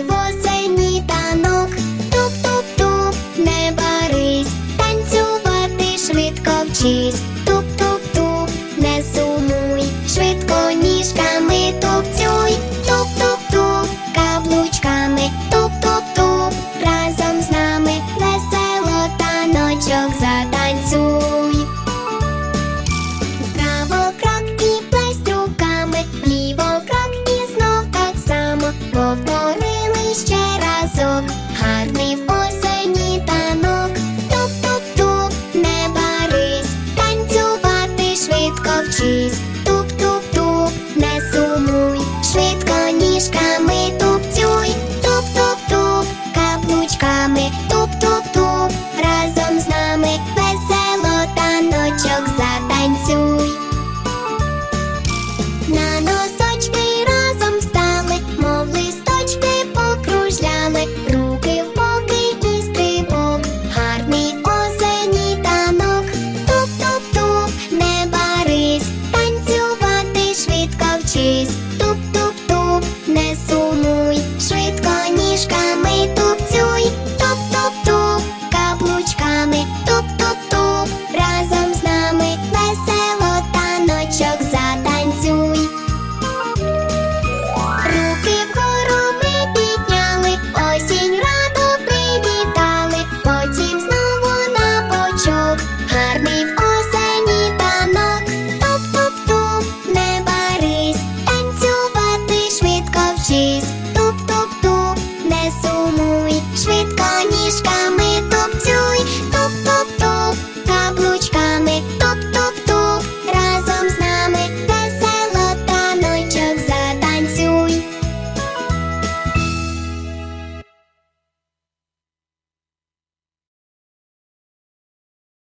você дивись, туп-туп-туп, не сумуй, швидко ніжками тупцюй, туп-туп-туп, каблучками, туп-туп-туп, разом з нами. Весело таночок затанцюй. cheese. Сіс, туп-туп-туп, не сумуй, швидко ніжками туп